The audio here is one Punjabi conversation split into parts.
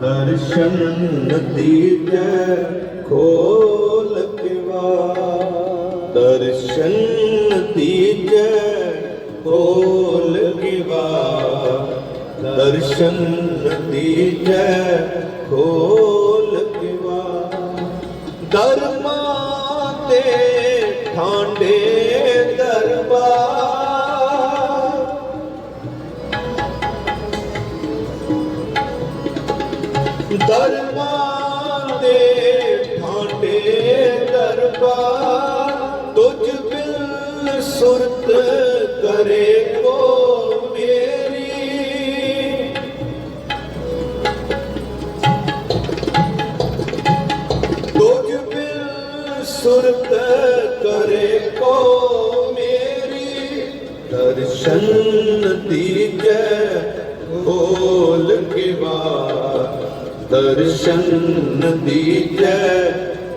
ਦਰਸ਼ਨ ਦੀਜੈ ਖੋਲ ਕਿਵਾ ਦਰਸ਼ਨ ਦੀਜੈ ਖੋਲ ਕਿਵਾ ਦਰਸ਼ਨ ਦੀਜੈ ਖੋਲ ਕਿਵਾ ਦਰਮਾ ਤੇ ਠਾਂਡੇ ਸੁਰਤ ਕਰੇ ਕੋ ਮੇਰੀ। ਤੁਝ ਬਿਨ ਸੁਰਤ ਕਰੇ ਕੋ ਮੇਰੀ। ਦਰਸ਼ਨ ਦੀਜੈ ਖੋਲ ਕਿਵਾ ਦਰਸ਼ਨ ਦੀਜੈ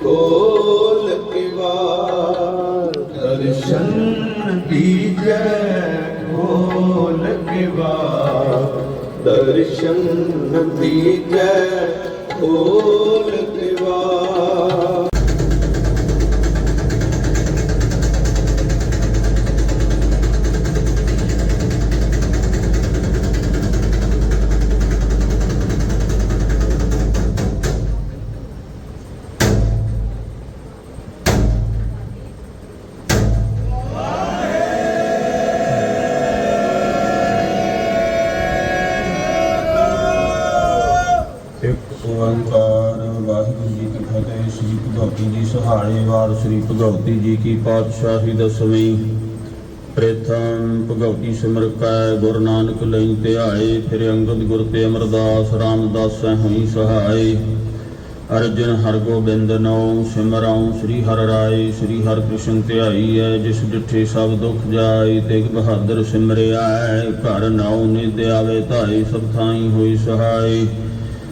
ਖੋਲ ਕਿਵਾ ਦਰਸ਼ਨ ਦੀਜੈ ਖੋਲ ਕਿਵਾ ਦਰਸ਼ਨ ਦੀਜੈ ਖੋਲ ਕਿਵਾ ਇੱਕ ਵਾਰ ਜੀ ਕੀ ਪਾਤਸ਼ਾਹੀ ਦਸਵੀਂ। ਪ੍ਰਥਮ ਭਗਵਤੀ ਸਿਮਰ ਕੈ, ਗੁਰੂ ਨਾਨਕ ਲਈ ਧਿਆਏ, ਫਿਰ ਅੰਗਦ ਗੁਰ ਤੇ ਅਮਰਦਾਸ, ਰਾਮਦਾਸ ਹੋਈ ਸਹਾਈ ਅਰਜਨ ਹਰਗੋਬਿੰਦ ਨਉ ਸਿਮਰਉ ਸ੍ਰੀ ਹਰਿ ਰਾਏ, ਸ੍ਰੀ ਹਰਿ ਕ੍ਰਿਸ਼ਨ ਧਿਆਈ ਹੈ ਜਿਸ ਡਿਠੇ ਸਭ ਦੁਖ ਜਾਏ, ਤੇਗ ਬਹਾਦਰ ਸਿਮਰਿਆ ਘਰ ਨਾਉ ਨਿਦ ਆਵੇ ਧਾਈ ਸਭ ਥਾਈ ਹੋਈ ਸਹਾਈ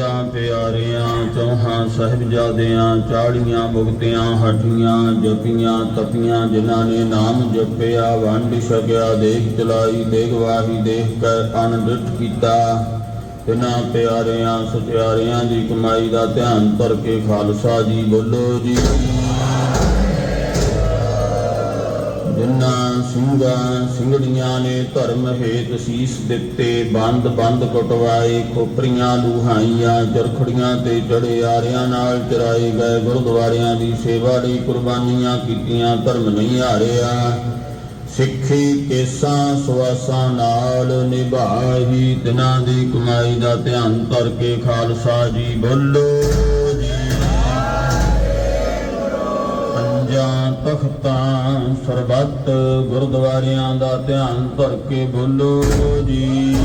ਪੰਜਾਂ ਪਿਆਰਿਆਂ, ਚੌਹਾਂ ਸਾਹਿਬਜ਼ਾਦਿਆਂ ਚਾੜੀਆਂ ਮੁਕਤਿਆਂ ਹਟੀਆਂ ਜਪੀਆਂ, ਤਪੀਆਂ, ਜਿਨ੍ਹਾਂ ਨੇ ਨਾਮ ਜਪਿਆ, ਵੰਡ ਛਕਿਆ, ਦੇਖ ਚਲਾਈ, ਦੇਖ ਵਾਹੀ, ਦੇਖ ਕੇ ਅਨੰਦਿਤ ਕੀਤਾ। ਤਿਨਾਂ ਪਿਆਰਿਆਂ, ਸਤਿਆਰਿਆਂ ਦੀ ਕਮਾਈ ਦਾ ਧਿਆਨ ਧਰ ਕੇ ਖਾਲਸਾ ਜੀ ਬੋਲੋ ਜੀ। ਜਿਨ੍ਹਾਂ ਸਿੰਘਾਂ ਸਿੰਘੜੀਆਂ ਨੇ ਧਰਮ ਹੇਤ ਸੀਸ ਦਿੱਤੇ, ਬੰਦ ਬੰਦ ਕਟਵਾਏ, ਖੋਪਰੀਆਂ ਲੁਹਾਈਆਂ ਚਰਖੜੀਆਂ ਤੇ ਚੜੇ ਆਰਿਆਂ ਨਾਲ ਚਰਾਏ ਗਏ ਗੁਰਦੁਆਰਿਆਂ ਦੀ ਸੇਵਾ ਲਈ ਕੁਰਬਾਨੀਆਂ ਕੀਤੀਆਂ, ਧਰਮ ਨਹੀਂ ਹਾਰਿਆ। ਸਿੱਖੀ ਕੇਸਾਂ ਸਵਾਸਾਂ ਨਾਲ ਨਿਭਾਈ ਦਿਨਾਂ ਦੀ ਕਮਾਈ ਦਾ ਧਿਆਨ ਕਰਕੇ ਖਾਲਸਾ ਜੀ ਬੋਲੋ। ਜੀ ਤਖਤਾਂ ਸਰਬੱਤ ਗੁਰਦੁਆਰਿਆਂ ਦਾ ਧਿਆਨ ਧਰ ਕੇ ਬੋਲੋ ਜੀ।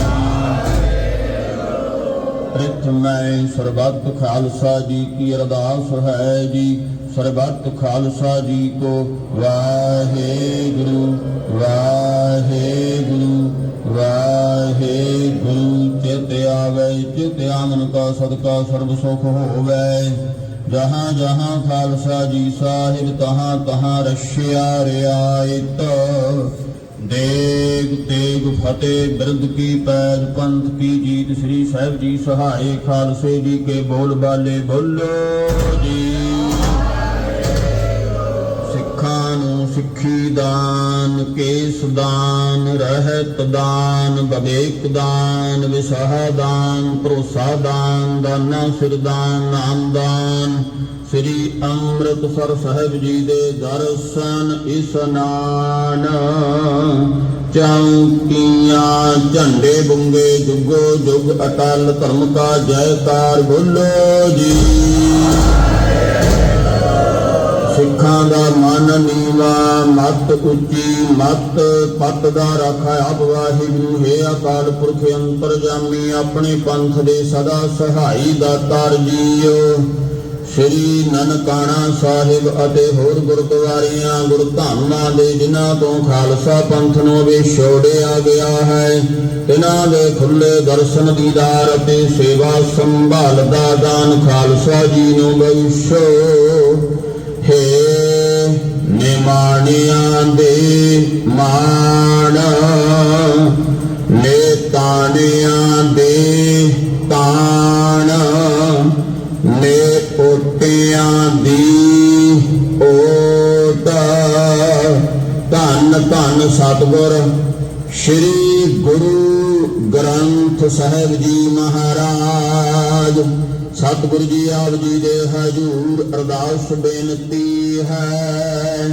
ਪ੍ਰਥਮੈ ਸਰਬੱਤ ਖਾਲਸਾ ਜੀ ਕੀ ਅਰਦਾਸ ਹੈ ਜੀ। ਸਰਬੱਤ ਖਾਲਸਾ ਜੀ ਕੋ ਵਾਹਿਗੁਰੂ ਵਾਹਿਗੁਰੂ ਵਾਹਿਗੁਰੂ। ਚਿਤ ਆਵੇ, ਚਿਤ ਆਮਨ ਕਾ ਸਦਕਾ ਸਰਬ ਸੁਖ ਹੋਵੇ। ਜਹਾਂ ਜਹਾਂ ਖਾਲਸਾ ਜੀ ਸਾਹਿਬ, ਤਹਾਂ ਤਹਾਂ ਰਸ਼ਿਆ ਰਿਆਇਤ। ਦੇਗ ਤੇਗ ਫਤਿਹ ਬਿਰਦ ਕੀ ਪੈਜ ਪੰਥ ਕੀ ਜੀਤ, ਸ੍ਰੀ ਸਾਹਿਬ ਜੀ ਸਹਾਏ ਖਾਲਸੇ ਜੀ ਕੇ ਬੋਲ ਬਾਲੇ ਬੋਲੋ ਜੀ। ਸਿੱਖਾਂ ਨੂੰ ਸਿੱਖੀ ਦਾਨ, ਕੇਸ ਦਾਨ, ਰਹਿਤ ਦਾਨ, ਬਵੇਕ ਦਾਨ, ਵਿਸਾਹ ਦਾਨ, ਭਰੋਸਾ ਦਾਨ, ਦਾਨਾ ਸਿਰ ਦਾਨ, ਨਾਮ ਦਾਨ। ਸ੍ਰੀ ਅੰਮ੍ਰਿਤਸਰ ਸਾਹਿਬ ਜੀ ਦੇ ਦਰਸ਼ਨ ਇਸਨਾਨ ਚੌਕੀਆਂ, ਝੰਡੇ ਬੁੰਗੇ, ਜੁਗੋ ਜੁਗ ਅਟਲ ਧਰਮ ਕਾ ਜੈਕਾਰ ਬੋਲੋ ਜੀ। ਸਿੱਖਾਂ ਦਾ ਮਨ ਨੀਵਾ, ਮਤ ਉੱਚੀ, ਮਤ ਪਤ ਦਾ ਰਾਖਾ ਆਪ ਵਾਹਿਗੁਰੂ। ਹੈ ਅਕਾਲ ਪੁਰਖ ਅੰਤਰਜਾਮੀ, ਆਪਣੇ ਪੰਥ ਦੇ ਸਦਾ ਸਹਾਈ ਦਾਤਾਰ ਜੀਓ ਸ੍ਰੀ ਨਨਕਾਣਾ ਸਾਹਿਬ ਅਤੇ ਹੋਰ ਗੁਰਦੁਆਰਿਆਂ, ਗੁਰਧਾਮਾਂ ਦੇ ਜਿਨ੍ਹਾਂ ਤੋਂ ਖਾਲਸਾ ਪੰਥ ਨੂੰ ਵੀ ਛੋੜਿਆ ਗਿਆ ਹੈ ਇਹਨਾਂ ਦੇ ਖੁੱਲੇ ਦਰਸ਼ਨ ਦੀਦਾਰ ਅਤੇ ਸੇਵਾ ਸੰਭਾਲ ਦਾ ਦਾਨ ਖਾਲਸਾ ਜੀ ਨੂੰ ਬਖਸ਼ੋ। ਹੇ ਨਿਮਾਣਿਆਂ ਦੇ ਮਾਣ, ਨੇਤਾਣਿਆਂ ਦੇ ਤਾਣ, ਨੇ ਓਟਿਆਂ ਦੀ ਓਟ ਧੰਨ ਧੰਨ ਸਤਿਗੁਰ ਸ੍ਰੀ ਗੁਰੂ ਗ੍ਰੰਥ ਸਾਹਿਬ ਜੀ ਮਹਾਰਾਜ। ਸਤਿਗੁਰੂ ਜੀ ਆਪ ਜੀ ਦੇ ਹਜੂਰ ਅਰਦਾਸ ਬੇਨਤੀ ਹੈ।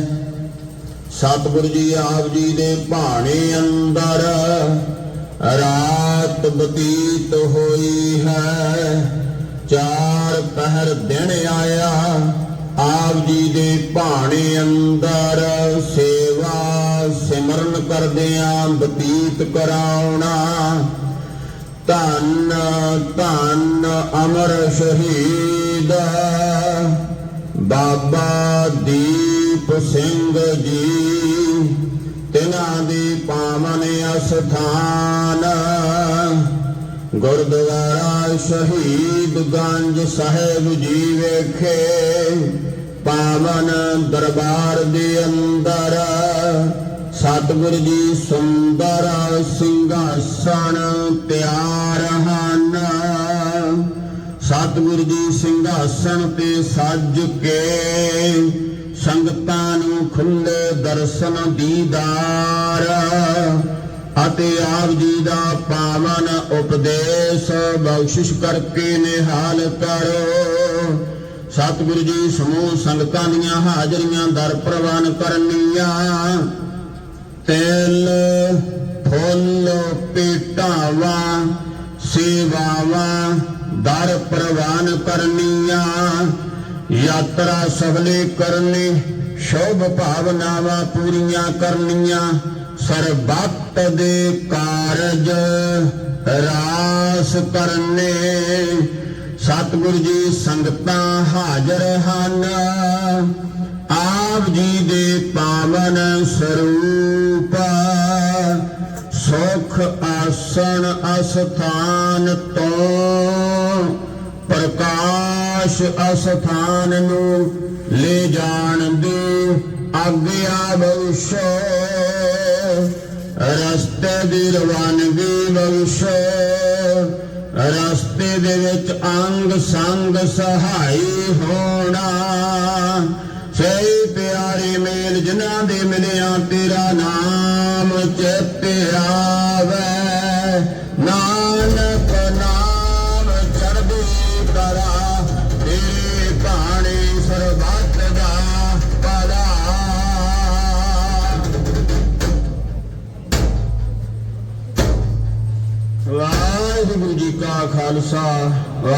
ਸਤਿਗੁਰੂ ਜੀ ਆਪ ਜੀ ਦੇ ਭਾਣੇ ਅੰਦਰ ਰਾਤ ਬਤੀਤ ਹੋਈ ਹੈ। ਚਾਰ ਪਹਿਰ ਦਿਨ ਆਇਆ, ਆਪ ਜੀ ਦੇ ਭਾਣੇ ਅੰਦਰ ਸੇਵਾ ਸਿਮਰਨ ਕਰਦਿਆਂ ਬਤੀਤ ਕਰਾਉਣਾ। ਧੰਨ ਧੰਨ ਅਮਰ ਸ਼ਹੀਦ। ਬਾਬਾ ਦੀਪ ਸਿੰਘ ਜੀ, ਤਿਨਾਂ ਦੀ ਪਾਵਨ ਅਸਥਾਨ। ਗੁਰਦੁਆਰਾ ਸ਼ਹੀਦ ਗੰਜ ਸਾਹਿਬ ਜੀ ਵੇਖੇ ਪਾਵਨ ਦਰਬਾਰ ਦੇ ਅੰਦਰ ਸਤਿਗੁਰ ਜੀ ਸੁੰਦਰ ਸਿੰਘਾਸਣ ਪਿਆਰ ਹਨ। ਸਤਿਗੁਰ ਜੀ ਸਿੰਘਾਸਣ ਤੇ ਸੱਜ ਕੇ ਸੰਗਤਾਂ ਨੂੰ ਖੁੱਲੇ ਦਰਸ਼ਨ ਦੀਦਾਰ ਅਤੇ ਆਪ ਜੀ ਦਾ ਪਾਵਨ ਉਪਦੇਸ਼ ਬਖਸ਼ਿਸ਼ ਕਰਕੇ ਨਿਹਾਲ ਕਰੋ। ਸਤਿਗੁਰੂ ਜੀ ਸਮੂਹ ਸੰਗਤਾਂ ਦੀਆਂ ਹਾਜ਼ਰੀਆਂ ਦਰ ਪ੍ਰਵਾਨ ਕਰਨੀਆਂ। ਤਿਲ, ਫੁੱਲ ਪੇਟਾਵਾਂ ਸੇਵਾਵਾਂ, ਦਰ ਪ੍ਰਵਾਨ ਕਰਨੀਆਂ, ਯਾਤਰਾ ਸਫਲੇ ਕਰਨੀ, ਸ਼ੋਭ ਭਾਵਨਾਵਾਂ ਪੂਰੀਆਂ ਕਰਨੀਆਂ, ਸਰਬੱਤ ਦੇ ਕਾਰਜ ਰਾਸ ਕਰਨੇ। ਸਤਿਗੁਰੂ ਜੀ, ਸੰਗਤਾਂ ਹਾਜ਼ਰ ਹਨ। ਆਪ ਜੀ ਦੇ ਪਾਵਨ ਸਰੂਪ ਆਸਣ ਅਸਥਾਨ ਤੋਂ ਪ੍ਰਕਾਸ਼ ਅਸਥਾਨ ਨੂੰ ਲੈ ਜਾਣ ਦੀ ਆਗਿਆ ਬਖਸ਼ੋ ਰਸਤੇ ਦੀ ਰਵਾਨਗੀ ਬਖਸ਼ੋ ਰਸਤੇ ਦੇ ਵਿੱਚ ਅੰਗ ਸੰਗ ਸਹਾਈ ਹੋਣਾ। ਸਹੀ ਪਿਆਰੇ ਮੇਲ ਜਿਨ੍ਹਾਂ ਦੇ ਮਿਲਿਆ ਤੇਰਾ ਨਾਮ ਚੇਤੇ ਆਵੇ।